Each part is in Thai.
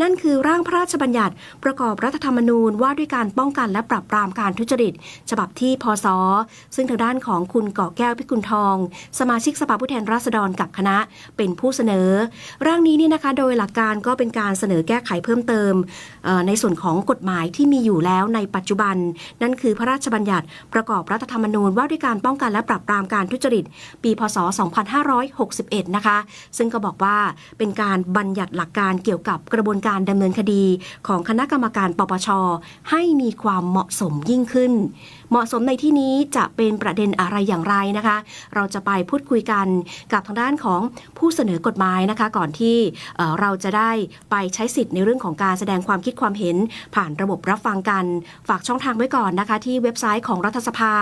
นั่นคือร่างพระราชบัญญัติประกอบรัฐธรรมนูญว่าด้วยการป้องกันและปราบปรามการทุจริต ฉบับที่พศ ซึ่งทางด้านของคุณเก่อแก้วพิกุลทอง สมาชิกสภาผู้แทนราษฎรกับคณะเป็นผู้เสนอ ร่างนี้เนี่ยนะคะโดยหลักการก็เป็นการเสนอแก้ไขเพิ่มเติม ในส่วนของกฎหมายที่มีอยู่แล้วในปัจจุบัน นั่นคือพระราชบัญญัติประกอบรัฐธรรมนูญว่าด้วยการป้องกันและปราบปรามการทุจริต ปีพศ 2561 นะคะ ซึ่งก็บอกว่าเป็นการบัญญัติหลักการเกี่ยวกับกระบวนการดำเนินคดีของคณะกรรมการปปช ให้มีความเหมาะสมยิ่งขึ้น เหมาะสมในที่นี้จะเป็นประเด็นอะไรอย่างไรนะคะ เราจะไปพูดคุยกันกับทางด้านของผู้เสนอกฎหมายนะคะ ก่อนที่เอ่อเราจะได้ไปใช้สิทธิ์ในเรื่องของการแสดงความคิดความเห็น ผ่านระบบรับฟังกัน ฝากช่องทางไว้ก่อนนะคะ ที่เว็บไซต์ของรัฐสภา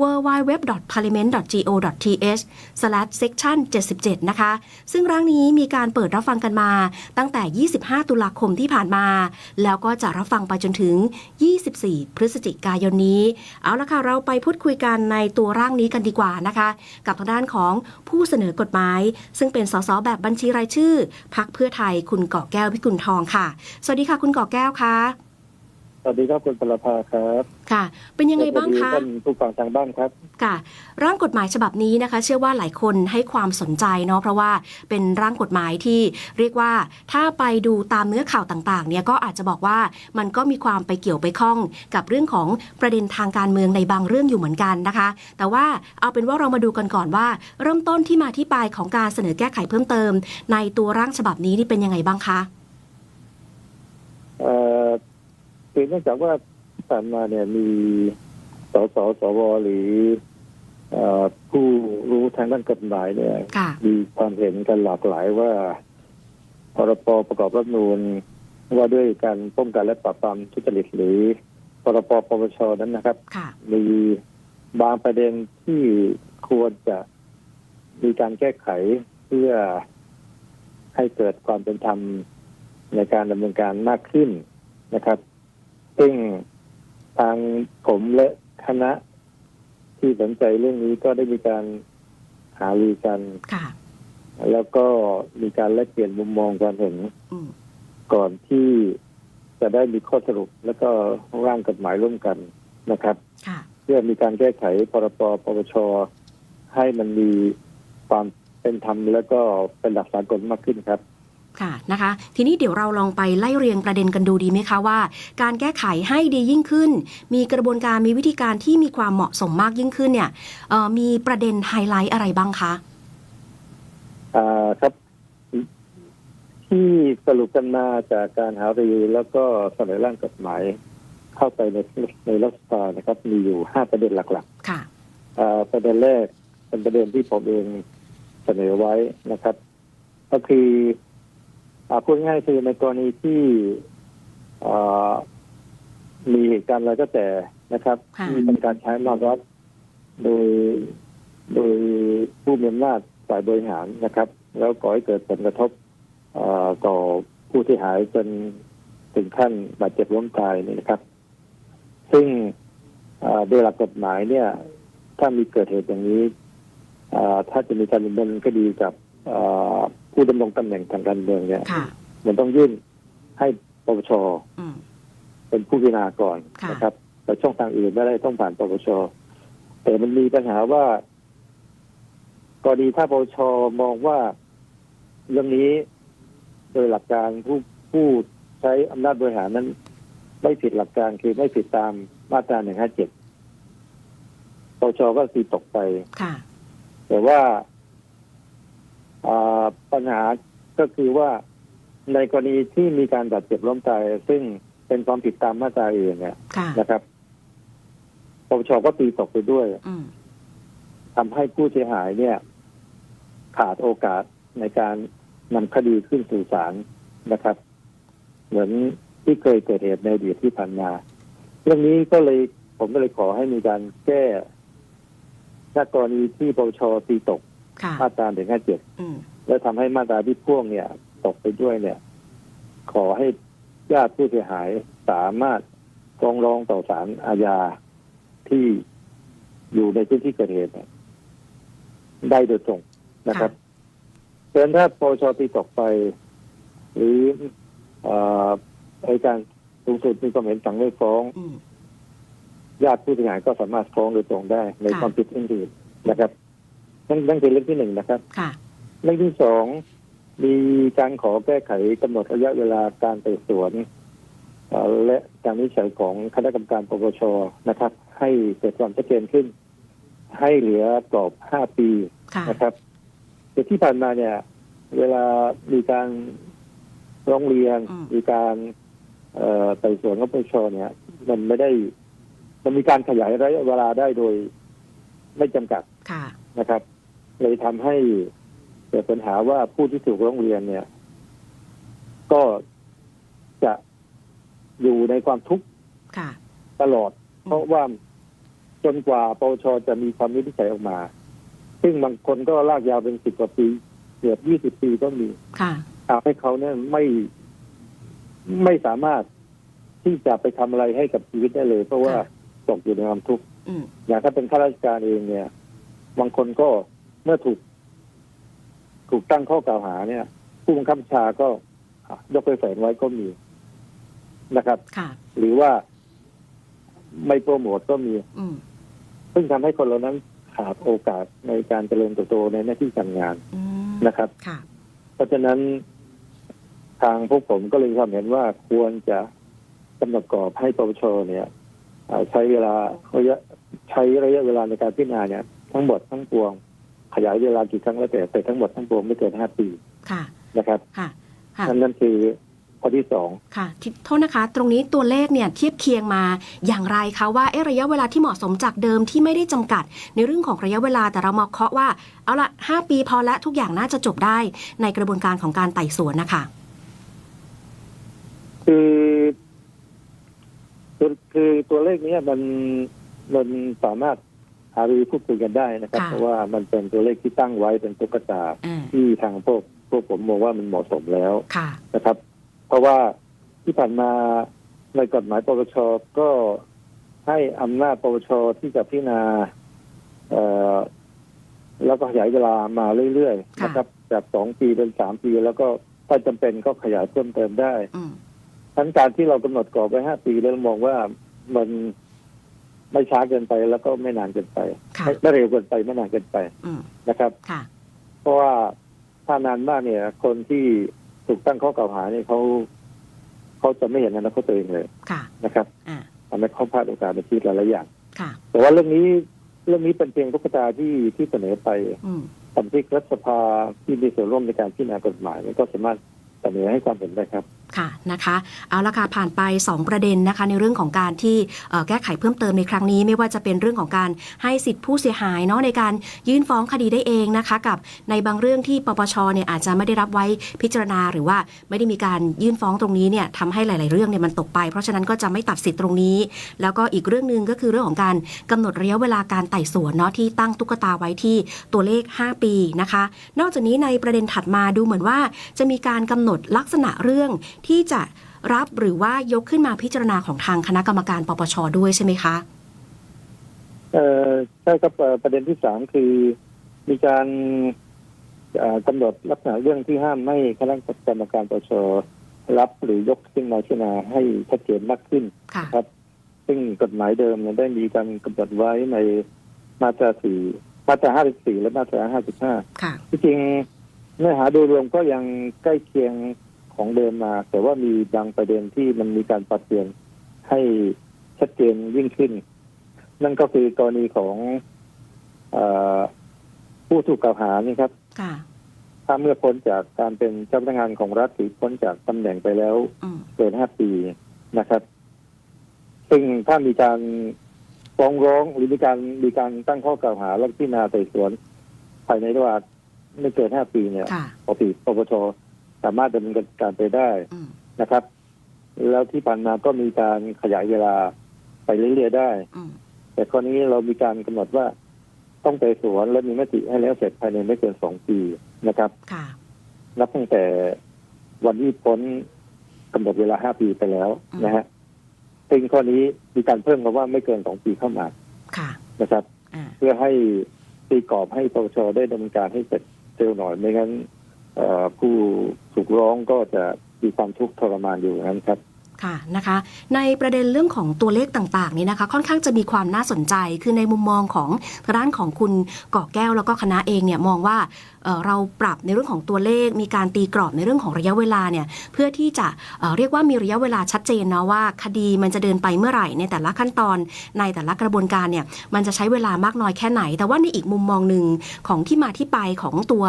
www.parliament.go.th/section 77 นะคะ ซึ่งร่างนี้มีการเปิดรับฟังกันมาตั้งแต่ 25 ตุลาคมที่ผ่านมา แล้วก็จะรับฟังไปจนถึง 24 พฤศจิกายนนี้ เอาละค่ะ เราไปพูดคุยกันในตัวร่างนี้กันดีกว่านะคะ กับทางด้านของผู้เสนอกฎหมาย ซึ่งเป็นสสแบบบัญชีรายชื่อ พักเพื่อไทยคุณก่อแก้วพิกุลทองค่ะ สวัสดีค่ะ คุณก่อแก้วค่ะ สวัสดีครับคุณปรภาครับค่ะ เป็นยังไงบ้างคะสวัสดีท่านผู้ฟังทางบ้านครับค่ะ ร่างกฎหมายฉบับนี้นะคะ เชื่อว่าหลายคนให้ความสนใจเนาะเพราะว่าเป็นร่างกฎหมายที่เรียกว่าถ้าไปดูตามเนื้อข่าวต่างๆ เนี่ยก็อาจจะบอกว่ามันก็มีความไปเกี่ยวไปข้องกับเรื่องของประเด็นทางการเมืองในบางเรื่องอยู่เหมือนกันนะคะ แต่ว่าเอาเป็นว่าเรามาดูกันก่อนว่า เริ่มต้นที่มาที่ไปของการเสนอแก้ไขเพิ่มเติม ในตัวร่างฉบับนี้นี่เป็นยังไงบ้างคะ เอ่อ คือเนื่องจากว่าที่ผ่านมาเนี่ยมีสสสวหรือเอ่อผู้รู้ทางด้านกฎหมายเนี่ยค่ะมีความเห็นกันหลากหลายว่าพรปประกอบรัฐธรรมนูญว่าด้วยการป้องกันและปราบปรามทุจริตหรือพรปปปชนั้นนะครับค่ะมีบางประเด็นที่ควรจะมีการแก้ไขเพื่อให้เกิดความเป็นธรรมในการดำเนินการมากขึ้นนะครับ ซึ่งทางผมและคณะที่สนใจเรื่องนี้ก็ได้มีการหารือกัน ค่ะ แล้วก็มีการแลกเปลี่ยนมุมมองความเห็นอืมก่อนที่จะได้มีข้อสรุป แล้วก็ร่างกฎหมายร่วมกันนะครับ ค่ะ เพื่อมีการแก้ไขพรปปปชให้มันมีความเป็นธรรมแล้วก็เป็นหลักสากลมากขึ้นครับ ค่ะนะคะทีนี้เดี๋ยวเราลองไปไล่เรียงประเด็นกันดูดีไหมคะว่า การแก้ไขให้ดียิ่งขึ้น มีกระบวนการมีวิธีการที่มีความเหมาะสมมากยิ่งขึ้นเนี่ยเอ่อมีประเด็นไฮไลท์อะไรบ้างคะอ่าครับ ที่สรุปกันมาจากการหารือแล้วก็เสนอร่างกฎหมาย เข้าไปในในรัฐสภานะครับ มีอยู่ห้าประเด็นหลักค่ะๆอ่าประเด็นแรกเป็นประเด็นที่ผมเองเสนอไว้นะครับ ก็คืออ่า พูดง่ายๆคือในกรณีที่อ่ามีเหตุการณ์อะไรก็แต่นะครับค่ะที่เป็นการใช้อำนาจรัฐโดยโดยผู้มีอำนาจฝ่ายบริหารนะครับ แล้วก่อให้เกิดผลกระทบเอ่อต่อผู้ที่หายจนถึงขั้นบาดเจ็บล้มตายเนี่ยนะครับ ซึ่งเอ่อโดยหลักกฎหมายเนี่ย ถ้ามีเกิดเหตุอย่างนี้เอ่อถ้าจะมีการดำเนินคดีกับเอ่อ ผู้ดำรงตำแหน่งทางการเมืองเนี่ย ค่ะ มันต้องยื่นให้ปปชอืม เป็นผู้พิจารณาก่อนค่ะ นะครับ แต่ช่องทางอื่นไม่ได้ต้องผ่านปปชแต่มันมีปัญหาว่ากรณีถ้าปปชมองว่าเรื่องนี้โดยหลักการผู้ผู้ใช้อำนาจบริหารนั้น ไม่ผิดหลักการคือไม่ผิดตามมาตราหนึ่งห้าเจ็ดปปชก็ตีตกไป ค่ะ แต่ว่าอ่า ปัญหาก็คือว่าในกรณีที่มีการบาดเจ็บล้มตายซึ่งเป็นความผิดตามมาตราอื่นเนี่ยค่ะนะครับปปชก็ตีตกไปด้วยอืมทำให้ผู้เสียหายเนี่ย ขาดโอกาสในการนำคดีขึ้นสู่ศาลนะครับ เหมือนที่เคยเกิดเหตุในอดีตที่ผ่านมา เรื่องนี้ก็เลยผมก็เลยขอให้มีการแก้ถ้ากรณีที่ปปชตีตกค่ะ มาตราหนึ่งห้าเจ็ดอืมแล้วทำให้มาตราที่พ่วงเนี่ย ตกไปด้วยเนี่ย ขอให้ญาติผู้เสียหายสามารถฟ้องร้องต่อศาลอาญาที่อยู่ในพื้นที่เกิดเหตุเนี่ยได้โดยตรงนะครับเพราะฉะนั้นถ้าปปชตีตกไป หรือเอ่ออัยการสูงสุดมีความเห็นสั่งไม่ฟ้องอืมญาติผู้เสียหายก็สามารถฟ้องโดยตรงได้ในค่ะความผิดอื่นๆนะครับ นั่นนั่นคือเรื่องที่หนึ่งนะครับค่ะ เรื่องที่สองมีการขอแก้ไขกำหนดระยะเวลาการไต่สวนเอ่อและการวินิจฉัยของคณะกรรมการปปชนะครับ ให้เกิดความชัดเจนขึ้น ให้เหลือกรอบห้าปีค่ะนะครับแต่ที่ผ่านมาเนี่ย เวลามีการร้องเรียนอืมมีการเอ่อไต่สวนของปปชเนี่ย มันไม่ได้ มันมีการขยายระยะเวลาได้โดยไม่จำกัดค่ะนะครับ เลยทำให้เกิดปัญหาว่าผู้ที่ถูกร้องเรียนเนี่ย ก็จะอยู่ในความทุกข์ค่ะตลอด เพราะว่าจนกว่าปปชจะมีความวินิจฉัยออกมา ซึ่งบางคนก็ลากยาวเป็นสิบกว่าปีเกือบยี่สิบปีก็มีค่ะทำให้เขาเนี่ยไม่ไม่สามารถที่จะไปทำอะไรให้กับชีวิตได้เลย เพราะว่าค่ะตกอยู่ในความทุกข์อืมอย่างถ้าเป็นข้าราชการเองเนี่ย บางคนก็ เมื่อถูก ถูกตั้งข้อกล่าวหาเนี่ย ผู้บังคับบัญชาก็ยกไปแฝงไว้ก็มีนะครับค่ะหรือว่าไม่โปรโมทก็มีอืมซึ่งทำให้คนเหล่านั้นขาดโอกาสในการเจริญเติบโตในหน้าที่การงานอืมนะครับค่ะเพราะฉะนั้นทางพวกผมก็เลยมีความเห็นว่าควรจะกำหนดกรอบให้ปปชเนี่ยเอ่อใช้เวลาระยะใช้ระยะเวลาในการพิจารณาเนี่ย ทั้งหมดทั้งปวง ขยายเวลากี่ครั้งแล้วแต่แต่ทั้งหมดทั้งปวงไม่เกินห้าปีค่ะนะครับค่ะค่ะนั่นนั่นคือข้อที่สองค่ะทิโทษนะคะ ตรงนี้ตัวเลขเนี่ยเทียบเคียงมาอย่างไรคะว่าเอ๊ะระยะเวลาที่เหมาะสมจากเดิมที่ไม่ได้จำกัด ในเรื่องของระยะเวลาแต่เรามาเคาะว่า เอาละ5ปีพอและทุกอย่างน่าจะจบได้ในกระบวนการของการไต่สวนนะคะคือคือคือตัวเลขเนี้ยมันมันสามารถ หารือพูดคุยกันได้นะครับ ค่ะเพราะว่ามันเป็นตัวเลขที่ตั้งไว้เป็นตุ๊กตาอ่า ที่ทางพวกพวกผมมองว่ามันเหมาะสมแล้วค่ะ นะครับ เพราะว่าที่ผ่านมาในกฎหมายปปชก็ให้อำนาจปปชที่จะพิจารณาเอ่อแล้วก็ขยายเวลามาเรื่อยๆค่ะ นะครับจากสองปีเป็นสามปี แล้วก็ถ้าจำเป็นก็ขยายเพิ่มเติมได้ อืมทั้นการที่เรากำหนดกรอบไว้ห้าปีแล้วเรามองว่ามัน ไม่ช้าเกินไปแล้วก็ไม่นานเกินไปค่ะไม่ไม่เร็วเกินไปไม่นานเกินไปอืมนะครับ ค่ะ เพราะว่าถ้านานมากเนี่ย คนที่ถูกตั้งข้อกล่าวหาเนี่ยเขาเขาจะไม่เห็นอนาคตตัวเองเลยค่ะ นะครับอ่า ทำให้เขาพลาดโอกาสในชีวิตหลายๆอย่าง ค่ะ แต่ว่าเรื่องนี้เรื่องนี้เป็นเพียงตุ๊กตาที่ที่เสนอไปอืมสมาชิกรัฐสภาที่มีส่วนร่วมในการพิจารณากฎหมายมันก็สามารถเสนอให้ความเห็นได้ครับ ค่ะนะคะเอาละค่ะผ่านไป 2 ประเด็นนะคะ ในเรื่องของการที่แก้ไขเพิ่มเติมในครั้งนี้ ไม่ว่าจะเป็นเรื่องของการให้สิทธิผู้เสียหายเนาะในการยื่นฟ้องคดีได้เองนะคะ กับในบางเรื่องที่ปปชเนี่ยอาจจะไม่ได้รับไว้พิจารณา หรือว่าไม่ได้มีการยื่นฟ้องตรงนี้เนี่ยทำให้หลาย ๆ เรื่องเนี่ยมันตกไป เพราะฉะนั้นก็จะไม่ตัดสิทธิ์ตรงนี้ แล้วก็อีกเรื่องหนึ่งก็คือเรื่องของการกำหนดระยะเวลาการไต่สวนเนาะที่ตั้งตุ๊กตาไว้ที่ตัวเลข 5 ปีนะคะ นอกจากนี้ในประเด็นถัดมาดูเหมือนว่าจะมีการกำหนดลักษณะเรื่องที่จะรับหรือว่ายกขึ้นมาพิจารณาของทางคณะกรรมการปปชด้วยใช่ไหมคะเอ่อใช่ครับเอ่อประเด็นที่สามคือมีการเอ่อกำหนดลักษณะเรื่องที่ห้ามไม่คณะกรรมการปปชรับหรือยกขึ้นมาพิจารณาให้ชัดเจนมากขึ้นค่ะครับ ซึ่งกฎหมายเดิมเนี่ยได้มีการกำหนดไว้ในมาตราสี่มาตราห้าสิบสี่และมาตราห้าสิบห้าค่ะที่จริงเนื้อหาโดยรวมก็ยังใกล้เคียง ของเดิมมา แต่ว่ามีบางประเด็นที่มันมีการปรับเปลี่ยนให้ชัดเจนยิ่งขึ้น นั่นก็คือกรณีของเออผู้ถูกกล่าวหานี่ครับค่ะถ้าเมื่อพ้นจากการเป็นเจ้าพนักงานของรัฐหรือพ้นจากตำแหน่งไปแล้วอืมเกินห้าปีนะครับ ซึ่งถ้ามีการฟ้องร้องหรือมีการมีการตั้งข้อกล่าวหาแล้วพิจารณาไต่สวน ภายในระหว่างไม่เกินห้าปีเนี่ยค่ะปกติปปช สามารถดำเนินการไปได้อืมนะครับ แล้วที่ผ่านมาก็มีการขยายเวลาไปเรื่อยๆได้อืมแต่คราวนี้เรามีการกำหนดว่าต้องไปสวนและมีมติให้แล้วเสร็จภายในไม่เกินสองปีนะครับค่ะนับตั้งแต่วันที่พ้นกำหนดเวลาห้าปีไปแล้วอืมนะฮะซึ่งข้อนี้มีการเพิ่มคำว่าไม่เกินสองปีเข้ามาค่ะนะครับอ่าเพื่อให้ตีกรอบให้ปปชได้ดำเนินการให้เสร็จเร็วหน่อยไม่งั้นเอ่อ ผู้ถูกร้องก็จะมีความทุกข์ทรมานอยู่นั้นครับค่ะนะคะในประเด็นเรื่องของตัวเลขต่างๆนี่นะคะ ค่อนข้างจะมีความน่าสนใจคือในมุมมองของร้านของคุณก่อแก้วแล้วก็คณะเองเนี่ยมองว่า เเราปรับในเรื่องของตัวเลข มีการตีกรอบในเรื่องของระยะเวลาเนี่ยเพื่อที่จะเเรียกว่ามีระยะเวลาชัดเจนเนาะว่า คดีมันจะเดินไปเมื่อไหร่ในแต่ละขั้นตอนในแต่ละกระบวนการเนี่ยมันจะใช้เวลามากน้อยแค่ไหน แต่ว่าในอีกมุมมองหนึ่งของที่มาที่ไปของตัว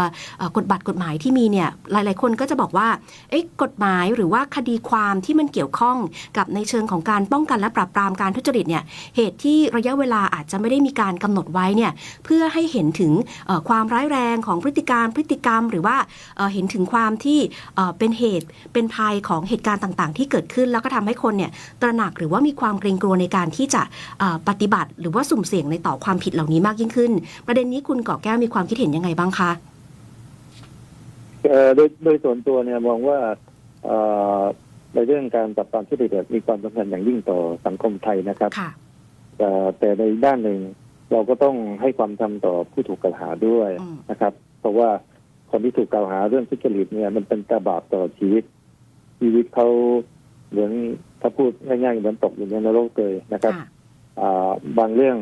กฎบัตรกฎหมายที่มีเนี่ยหลาย ๆ คนก็จะบอกว่าเอ๊ะกฎหมายหรือว่าคดีความที่มันเกี่ยวข้องกับในเชิงของการป้องกันและปราบปรามการทุจริตเนี่ยเหตุที่ระยะเวลาอาจจะไม่ได้มีการกำหนดไว้เนี่ยเพื่อให้เห็นถึงความร้ายแรงของพฤติการพฤติกรรม หรือว่าเอ่อเห็นถึงความที่เอ่อเป็นเหตุเป็นภัยของเหตุการณ์ต่างๆ ที่เกิดขึ้น แล้วก็ทำให้คนเนี่ยตระหนักหรือว่ามีความเกรงกลัวในการที่จะเอ่อปฏิบัติ หรือว่าสุ่มเสี่ยงในต่อความผิดเหล่านี้มากยิ่งขึ้น ประเด็นนี้คุณก่อแก้วมีความคิดเห็นยังไงบ้างคะเอ่อโดยโดยส่วนตัวเนี่ยมองว่าเอ่อในเรื่องการปราบปรามทุจริตมีความสำคัญอย่างยิ่งต่อสังคมไทยนะครับค่ะแต่แต่ในด้านหนึ่งเราก็ต้องให้ความทำต่อผู้ถูกกล่าวหาด้วยอืมนะครับ เพราะว่าคนที่ถูกกล่าวหาเรื่องทุจริตเนี่ย มันเป็นกระบาปต่อชีวิต ชีวิตเขาเหมือนถ้าพูดง่ายๆเหมือนตกอยู่ในนรกเลยนะครับค่ะอ่าบางเรื่อง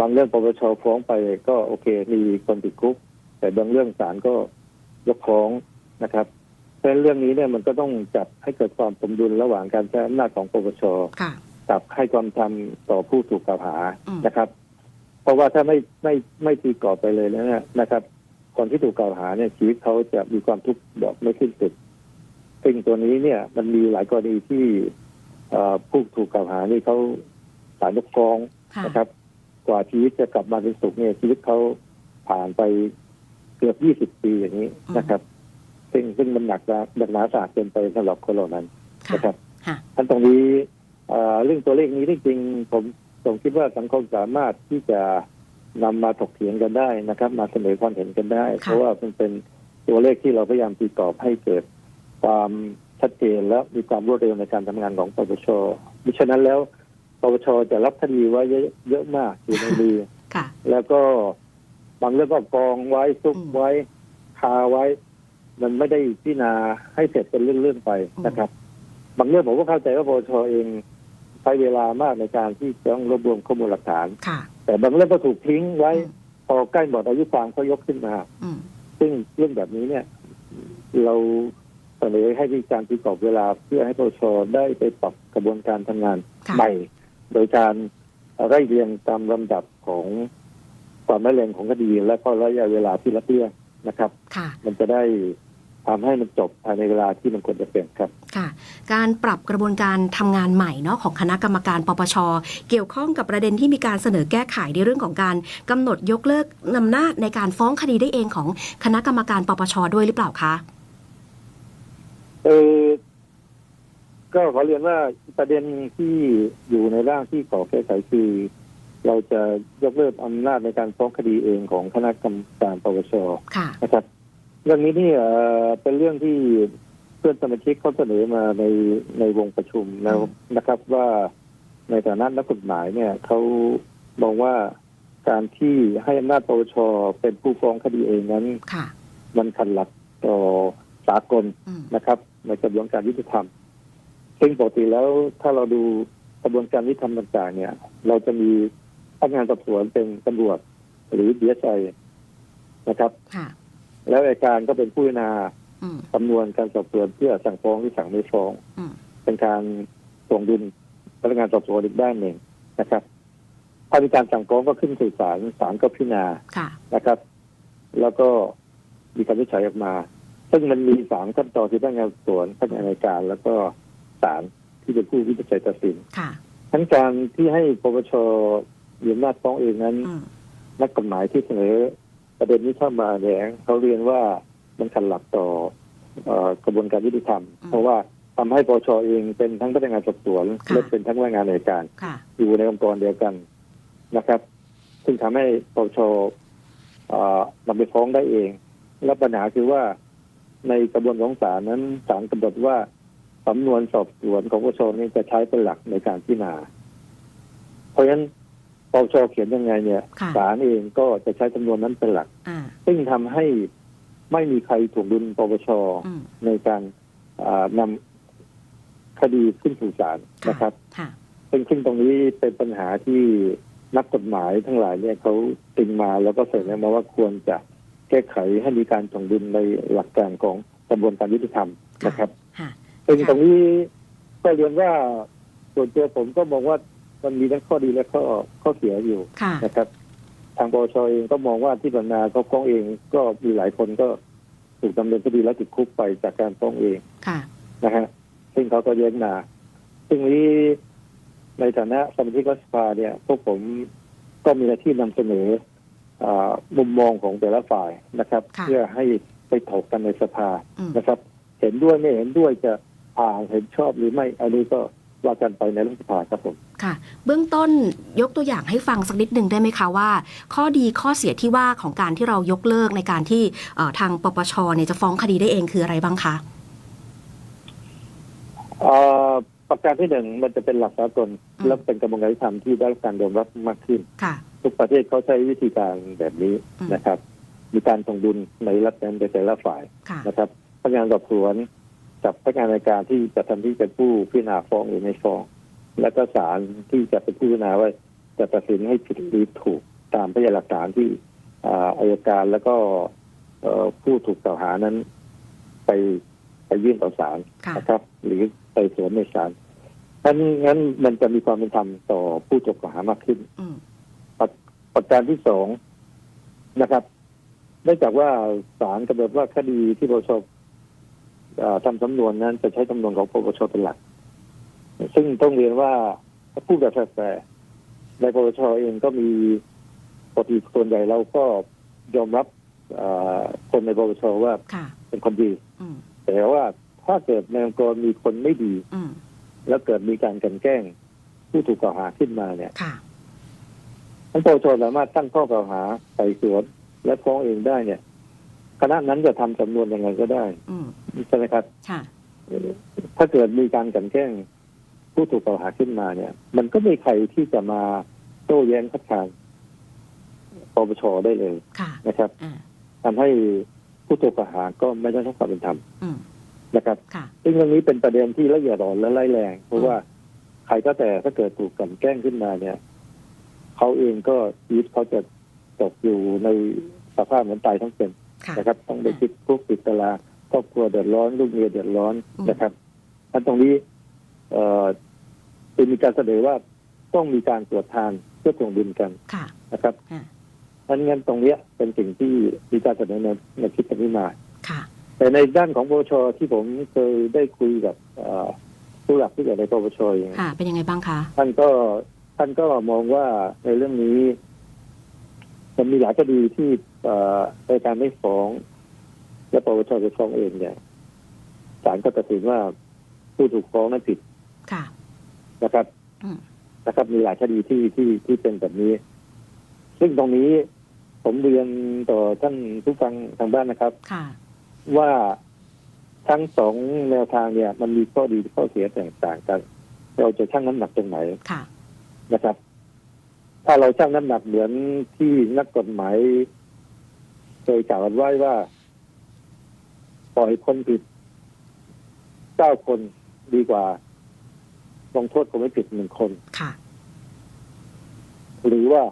บางเรื่องปปชฟ้องไปก็โอเค มีคนติดคุก แต่บางเรื่องศาลก็ยกฟ้องนะครับเพราะฉะนั้นเรื่องนี้เนี่ยมันก็ต้องจัดให้เกิดความสมดุลระหว่างการใช้อำนาจของปปชค่ะกับให้ความทำต่อผู้ถูกกล่าวหาอืมนะครับ เพราะว่าถ้าไม่ไม่ไม่ตีกรอบไปเลยนะเนี่ยนะครับ คนที่ถูกกล่าวหาเนี่ยชีวิตเขาจะมีความทุกข์แบบไม่สิ้นสุดซึ่งตัวนี้เนี่ยมันมีหลายกรณีที่เอ่อผู้ถูกกล่าวหานี่เขาศาลยกฟ้องค่ะนะครับ กว่าชีวิตจะกลับมาเป็นสุขเนี่ยชีวิตเขาผ่านไปเกือบยี่สิบปีอย่างนี้นะครับ ซึ่งซึ่งมันหนักนะหนักหนาสาหัสเกินไปสำหรับคนเหล่านั้นค่ะนะครับค่ะท่านตรงนี้เอ่อเรื่องตัวเลขนี้ที่จริงผมผมคิดว่าสังคมสามารถที่จะ นำมาถกเถียงกันได้นะครับ มาเสนอความเห็นกันได้ค่ะเพราะว่ามันเป็นตัวเลขที่เราพยายามตีกรอบให้เกิดความชัดเจนและมีความรวดเร็วในการทำงานของปปชมิฉะนั้นแล้วปปชจะรับคดีไว้เยอะเยอะมากอยู่ในมือค่ะแล้วก็บางเรื่องก็กองไว้ซุกอืมไว้คาไว้ มันไม่ได้พิจารณาให้เสร็จเป็นเรื่องๆไปอืมนะครับ บางเรื่องผมก็เข้าใจว่าปปชเองใช้เวลามากในการที่จะต้องรวบรวมข้อมูลหลักฐานค่ะ แต่บางเรื่องก็ถูกทิ้งไว้อืมพอใกล้หมดอายุความก็ยกขึ้นมา อืมซึ่งเรื่องแบบนี้เนี่ย เราเสนอให้มีการตีกรอบเวลาเพื่อให้ปปชได้ไปปรับกระบวนการทำงานค่ะใหม่ โดยการไล่เรียงตามลำดับของความร้ายแรงของคดี และก็ระยะเวลาที่รับเรื่องนะครับ ค่ะ มันจะได้ทำให้มันจบภายในเวลาที่มันควรจะเป็นครับ ค่ะ การปรับกระบวนการทำงานใหม่เนาะของคณะกรรมการปปช เกี่ยวข้องกับประเด็นที่มีการเสนอแก้ไขในเรื่องของการกำหนดยกเลิกอำนาจในการฟ้องคดีได้เองของคณะกรรมการปปชด้วยหรือเปล่าคะเออก็ขอเรียนว่าประเด็นที่อยู่ในร่างที่ขอแก้ไขคือเราจะยกเลิกอำนาจในการฟ้องคดีเองของคณะกรรมการปปชค่ะนะครับ เรื่องนี้นี่เอ่อเป็นเรื่องที่เพื่อนสมาชิกเขาเสนอมาในในวงประชุมแล้วอืมนะครับว่าในฐานะนักกฎหมายเนี่ยเขามองว่าการที่ให้อำนาจปปชเป็นผู้ฟ้องคดีเองนั้นค่ะมันขัดหลักต่อสากลอืมนะครับ ในกระบวนการยุติธรรม ซึ่งปกติแล้วถ้าเราดูกระบวนการยุติธรรมต่างๆ เนี่ย เราจะมีพนักงานสอบสวนเป็นตำรวจหรือดีเอสไอนะครับค่ะแล้วอัยการก็เป็นผู้พิจารณา อืมคำนวณการสอบสวนเพื่อสั่งฟ้องหรือสั่งไม่ฟ้องอืมเป็นการส่งดุลพนักงานสอบสวนอีกด้านหนึ่งนะครับ ถ้ามีการสั่งฟ้องก็ขึ้นสู่ศาลศาลก็พิจารณาค่ะนะครับ แล้วก็มีคำวินิจฉัยออกมา ซึ่งมันมีสามขั้นตอนที่พนักงานสอบสวนพนักงานอัยการ แล้วก็ศาลที่เป็นผู้วินิจฉัยตัดสินค่ะทั้งการที่ให้ปปชมีอำนาจฟ้องเองนั้นอืมนักกฎหมายที่เสนอประเด็นนี้เข้ามาเนี่ยเขาเรียนว่า มันขัดหลักต่อเอ่อกระบวนการยุติธรรม เพราะว่าทำให้ปปชเองเป็นทั้งพนักงานสอบสวนและเป็นทั้งพนักงานอัยการค่ะอยู่ในองค์กรเดียวกันนะครับ ซึ่งทำให้ปปชเอ่อนำไปฟ้องได้เอง และปัญหาคือว่าในกระบวนการของศาลนั้นศาลกำหนดว่าสำนวนสอบสวนของปปชนี่จะใช้เป็นหลักในการพิจารณา เพราะฉะนั้นปปชเขียนยังไงเนี่ยค่ะศาลเองก็จะใช้จำนวนนั้นเป็นหลักอ่าซึ่งทำให้ ไม่มีใครถ่วงดุลปปชอืมในการอ่านำคดีขึ้นสู่ศาลนะครับค่ะซึ่งซึ่งตรงนี้เป็นปัญหาที่นักกฎหมายทั้งหลายเนี่ยเขาติงมาแล้วก็เสนอมาว่าควรจะแก้ไขให้มีการถ่วงดุลในหลักการของกระบวนการยุติธรรมนะครับค่ะซึ่งค่ะตรงนี้ก็เรียนว่าส่วนตัวผมก็มองว่ามันมีทั้งข้อดีและข้อข้อเสียอยู่ค่ะนะครับ ทางปปชเองก็มองว่าที่ผ่านมาเขาฟ้องเองก็มีหลายคนก็ถูกดำเนินคดีและติดคุกไปจากการฟ้องเองค่ะนะฮะซึ่งเขาก็แย้งมาซึ่งนี้ในฐานะสมาชิกรัฐสภาเนี่ย พวกผมก็มีหน้าที่นำเสนออามุมมองของแต่ละฝ่ายนะครับค่ะเพื่อให้ไปถกกันในสภาอืมนะครับ เห็นด้วยไม่เห็นด้วยจะผ่านเห็นชอบหรือไม่ อันนี้ก็ว่ากันไปในรัฐสภาครับผม ค่ะ เบื้องต้นยกตัวอย่างให้ฟังสักนิดหนึ่งได้ไหมคะว่า ข้อดีข้อเสียที่ว่าของการที่เรายกเลิกในการที่เอ่อทางปปชเนี่ยจะฟ้องคดีได้เองคืออะไรบ้างคะเอ่อประการที่หนึ่งมันจะเป็นหลักสากลอืมและเป็นกระบวนการยุติธรรมที่ได้รับการยอมรับมากขึ้นค่ะทุกประเทศเขาใช้วิธีการแบบนี้อืมนะครับ มีการส่งดุลในรัฐนั้นในแต่ละฝ่ายค่ะนะครับพนักงานสอบสวนกับพนักงานในการที่จะทำที่เป็นผู้พิจารณาฟ้องหรือไม่ฟ้อง และก็ศาลที่จะเป็นผู้พิจารณาว่าจะตัดสินให้ผิดหรือถูกตามพยานหลักฐานที่อ่าอายการแล้วก็เอ่อผู้ถูกกล่าวหานั้น ไปไปยื่นต่อศาลค่ะนะครับ หรือไปสวนในศาลงั้นงั้นมันจะมีความเป็นธรรมต่อผู้ถูกกล่าวหามากขึ้นอืมประการที่สองนะครับเนื่องจากว่าศาลกำหนดว่าคดีที่ปปชเอ่อทำสำนวนนั้นจะใช้จำนวนของปปชเป็นหลัก ซึ่งต้องเรียนว่าถ้าพูดแบบแฝงในปปชเองก็มีปกติส่วนใหญ่เราก็ยอมรับเอ่อคนในปปชว่าค่ะเป็นคนดีอืมแต่ว่าถ้าเกิดในองค์กรมีคนไม่ดีอืมแล้วเกิดมีการกลันแกล้งผู้ถูกกล่าวหาขึ้นมาเนี่ยค่ะทั้งปปชสามารถตั้งข้อกล่าวหาไต่สวนและฟ้องเองได้เนี่ย คณะนั้นจะทำสำนวนยังไงก็ได้อืมใช่ไหมครับค่ะถ้าเกิดมีการกลันแกล้ง ผู้ถูกกล่าวหาขึ้นมาเนี่ย มันก็ไม่มีใครที่จะมาโต้แย้งคัดค้านปปชได้เลยค่ะนะครับอ่าทำให้ผู้ถูกกล่าวหาก็ไม่ได้รับความเป็นธรรมอืมนะครับค่ะซึ่งเรื่องนี้เป็นประเด็นที่ละเอียดอ่อนและร้ายแรง เพราะว่าใครก็แต่ถ้าเกิดถูกกลันแกล้งขึ้นมาเนี่ย เขาเองก็ชีวิตเขาจะตกอยู่ในสภาพเหมือนตายทั้งเป็นค่ะนะครับ ต้องไปติดคุกติดตารางครอบครัวเดือดร้อน ลูกเมียเดือดร้อนอืมนะครับอันตรงนี้ เอ่อ เป็นมีการเสนอว่าต้องมีการตรวจทานเพื่อถ่วงดุลกันค่ะนะครับอ่าเพราะงั้นตรงเนี้ยเป็นสิ่งที่มีการเสนอในในคลิปนี้มา ค่ะ แต่ในด้านของปปชที่ผมเคยได้คุยกับเอ่อผู้หลักผู้ใหญ่ในปปชเอง ค่ะ เป็นยังไงบ้างคะ ท่านก็ท่านก็มองว่าในเรื่องนี้มันมีหลายคดีที่เอ่อในการไม่ฟ้อง และปปชจะฟ้องเองเนี่ยศาลก็ตัดสินว่าผู้ถูกฟ้องนั้นผิด ค่ะ นะครับอืมนะครับ มีหลายคดีที่ที่ที่เป็นแบบนี้ ซึ่งตรงนี้ผมเรียนต่อท่านผู้ฟังทางบ้านนะครับค่ะว่าทั้งสองแนวทางเนี่ย มันมีข้อดีข้อเสียแตกต่างกัน เราจะชั่งน้ำหนักตรงไหนค่ะนะครับ ถ้าเราชั่งน้ำหนักเหมือนที่นักกฎหมายเคยกล่าวกันไว้ว่า ปล่อยคนผิดเก้าคนดีกว่า ลงโทษคนไม่ผิดหนึ่งคน ค่ะ หรือว่า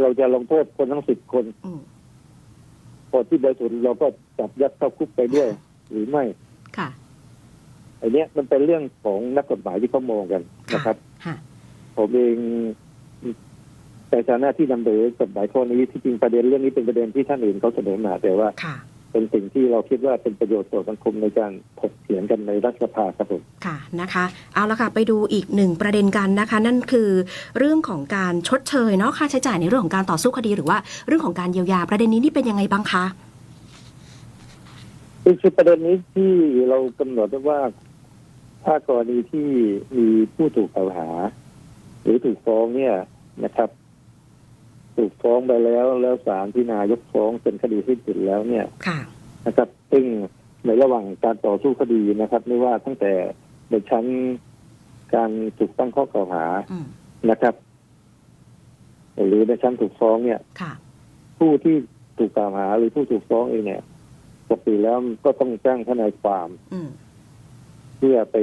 เราจะลงโทษคนทั้งสิบคนอืมคนที่บริสุทธิ์เราก็จับยัดเข้าคุกไปด้วย หรือไม่ค่ะไอันนี้ยมันเป็นเรื่องของนักกฎหมายที่เขามองกันนะครับ ค่ะ ผมเองแต่ฐานะที่นำเสนอกฎหมายข้อนี้ที่จริงประเด็นเรื่องนี้เป็นประเด็นที่ท่านอื่นเขาเสนอมาแต่ว่า ค่ะ เป็นสิ่งที่เราคิดว่าเป็นประโยชน์ต่อสังคมในการถกเถียงกันในรัฐสภาครับผมค่ะนะคะเอาละค่ะไปดูอีกหนึ่งประเด็นกันนะคะ นั่นคือเรื่องของการชดเชยเนาะค่าใช้จ่ายในเรื่องของการต่อสู้คดี หรือว่าเรื่องของการเยียวยาประเด็นนี้นี่เป็นยังไงบ้างคะคือคือประเด็นนี้ที่เรากำหนดไว้ว่า ถ้ากรณีที่มีผู้ถูกกล่าวหา หรือถูกฟ้องเนี่ยนะครับ ถูกฟ้องไปแล้ว แล้วศาลพิจารณายกฟ้องเป็นคดีที่สุดแล้วเนี่ยค่ะนะครับ ซึ่งในระหว่างการต่อสู้คดีนะครับ ไม่ว่าตั้งแต่ในชั้นการถูกตั้งข้อกล่าวหาอืมนะครับ หรือในชั้นถูกฟ้องเนี่ยค่ะผู้ที่ถูกกล่าวหาหรือผู้ถูกฟ้องเองเนี่ยปกติแล้วก็ต้องแจ้งทนายความอืมเพื่อไป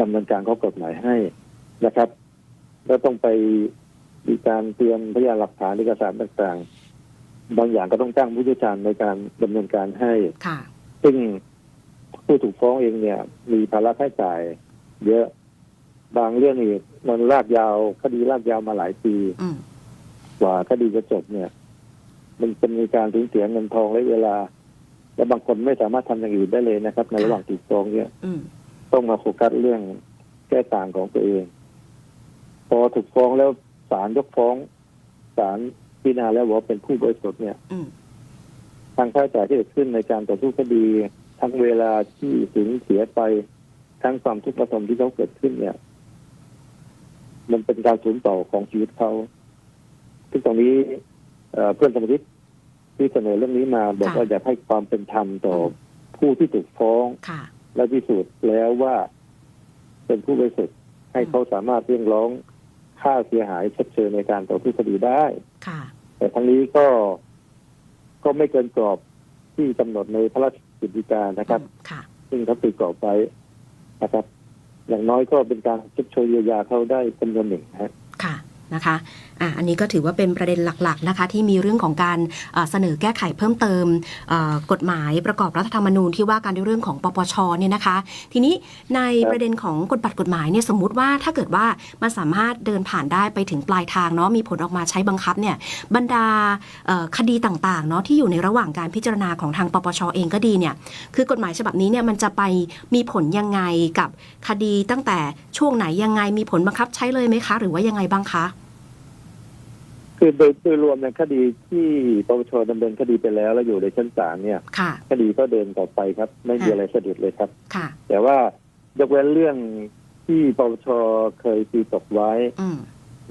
ดำเนินการข้อกฎหมายให้นะครับ แล้วต้องไป มีการเตรียมพยานหลักฐานเอกสารต่างๆ บางอย่างก็ต้องจ้างผู้เชี่ยวชาญในการดำเนินการให้ค่ะซึ่งผู้ถูกฟ้องเองเนี่ย มีภาระค่าใช้จ่าย เยอะบางเรื่องนี่มันลากยาวคดีลากยาวมาหลายปีอืมกว่าคดีจะจบเนี่ย มันเป็นมีการสูญเสียเงินทองและเวลา และบางคนไม่สามารถทำอย่างอื่นได้เลยนะครับ ในระหว่างถูกฟ้องเนี่ยอืมต้องมาโฟกัสเรื่องแก้ต่างของตัวเอง พอถูกฟ้องแล้ว ศาลยกฟ้องศาลพิจารณาแล้วว่าเป็นผู้บริสุทธิ์เนี่ยอืมทางค่าใช้จ่ายที่เกิดขึ้นในการต่อสู้คดี ทั้งเวลาที่สูญเสียไปทั้งความทุกข์ระทมที่เขาเกิดขึ้นเนี่ย มันเป็นการสูญต่อของชีวิตเขาซึ่งตรงนี้เอ่อเพื่อนสมาชิกที่เสนอเรื่องนี้มา บอกค่ะว่าอยากให้ความเป็นธรรมต่อผู้ที่ถูกฟ้องค่ะและพิสูจน์แล้วว่า เป็นผู้บริสุทธิ์ให้เขาสามารถเรียกร้อง ค่าเสียหายชดเชยในการต่อสู้คดีได้ ค่ะ แต่ทั้งนี้ก็ก็ไม่เกินกรอบที่กำหนดในพระราชกิจฎีกานะครับ ค่ะ ซึ่งเขาตีกรอบไว้นะครับ อย่างน้อยก็เป็นการชดเชยเยียวยาเขาได้จำนวนหนึ่งฮะค่ะ นะคะอะอันนี้ก็ถือว่าเป็นประเด็นหลักๆนะคะที่มีเรื่องของการเสนอแก้ไขเพิ่มเติมกฎหมายประกอบรัฐธรรมนูญที่ว่าการด้วยเรื่องของปปชเนี่ยนะคะ ทีนี้ในประเด็นของกฎบัตรกฎหมายเนี่ยสมมุติว่าถ้าเกิดว่ามันสามารถเดินผ่านได้ไปถึงปลายทางเนาะมีผลออกมาใช้บังคับเนี่ยบรรดาคดีต่างๆเนาะที่อยู่ในระหว่างการพิจารณาของทางปปชเองก็ดีเนี่ยคือกฎหมายฉบับนี้เนี่ยมันจะไปมีผลยังไงกับคดีตั้งแต่ช่วงไหนยังไงมีผลบังคับใช้เลยไหมคะ หรือว่ายังไงบ้างคะ คือโดยโดยรวมในคดีที่ปปชดำเนินคดีไปแล้ว แล้วอยู่ในชั้นศาลเนี่ย ค่ะ คดีก็เดินต่อไปครับ ไม่มีค่ะอะไรสะดุดเลยครับ ค่ะ แต่ว่ายกเว้นเรื่องที่ปปชเคยตีตกไว้อืม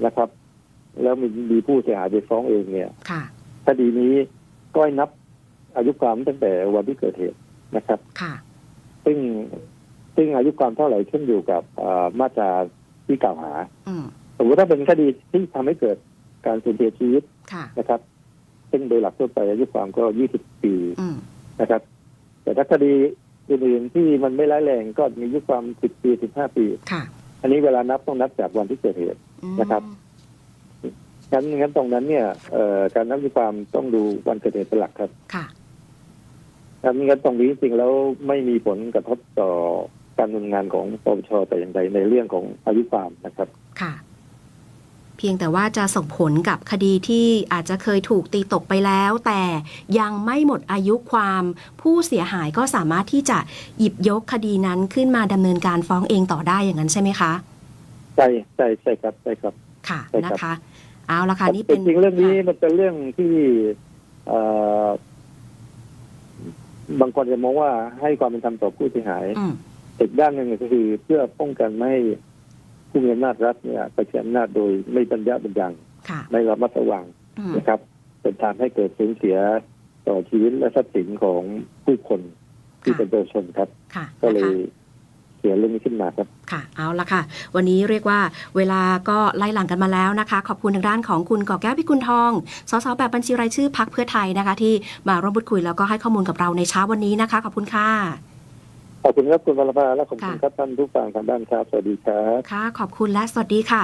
นะครับ แล้วมีมีผู้เสียหายไปฟ้องเองเนี่ย ค่ะ คดีนี้ก็ให้นับอายุความตั้งแต่วันที่เกิดเหตุนะครับ ค่ะ ซึ่งซึ่งอายุความเท่าไหร่ขึ้นอยู่กับอ่ามาตราที่กล่าวหา อืม สมมติถ้าเป็นคดีที่ทำให้เกิด การสูญเสียชีวิตค่ะ นะครับ ซึ่งโดยหลักทั่วไปอายุความก็20ปีอืมนะครับ แต่ถ้าคดีอื่นๆที่มันไม่ร้ายแรงก็มีอายุความ10ปี15ปี ค่ะอันนี้เวลานับต้องนับจากวันที่เกิดเหตุ อืมนะครับ งั้นงั้นตรงนั้นเนี่ยเอ่อการนับอายุความต้องดูวันเกิดเหตุเป็นหลักครับ ค่ะงั้นงั้นตรงนี้จริงๆแล้วไม่มีผลกระทบต่อการดำเนินงานของปปชแต่อย่างใดในเรื่องของอายุความนะครับ ค่ะเพียงแต่ว่าจะส่งผลกับคดีที่อาจจะเคยถูกตีตกไปแล้ว แต่ยังไม่หมดอายุความผู้เสียหายก็สามารถที่จะหยิบยกคดีนั้นขึ้นมาดำเนินการฟ้องเองต่อได้อย่างนั้นใช่ไหมคะใช่ใช่ใช่ครับใช่ครับค่ะใช่ครับนะคะ เอาละค่ะนี่เป็นจริงๆเรื่องนี้มันเป็นเรื่องที่เอ่อบางคนจะมองว่าให้ความเป็นธรรมต่อผู้เสียหายอืมอีกด้านหนึ่งก็คือเพื่อป้องกันไม่ให้ ผู้มีอำนาจรัฐเนี่ยไปใช้อำนาจโดยไม่บรรยะบรรยัง ค่ะไม่ระมัดระวังอืมนะครับ เป็นทางให้เกิดสูญเสียต่อชีวิตและทรัพย์สินของผู้คนที่เป็นประชาชนครับ ค่ะก็เลนะคะยเสียเรื่องนี้ขึ้นมาครับ ค่ะเอาละค่ะ วันนี้เรียกว่าเวลาก็ไล่หลังกันมาแล้วนะคะ ขอบคุณทางด้านของคุณก่อแก้วพิกุลทองสสแบบบัญชีรายชื่อพักเพื่อไทยนะคะ ที่มาร่วมพูดคุยแล้วก็ให้ข้อมูลกับเราในเช้าวันนี้นะคะ ขอบคุณค่ะ ขอบคุณครับคุณวรภาและขอบคุณค่ะครับท่านผู้ฟังทางด้านครับ สวัสดีครับ ค่ะ ขอบคุณและสวัสดีค่ะ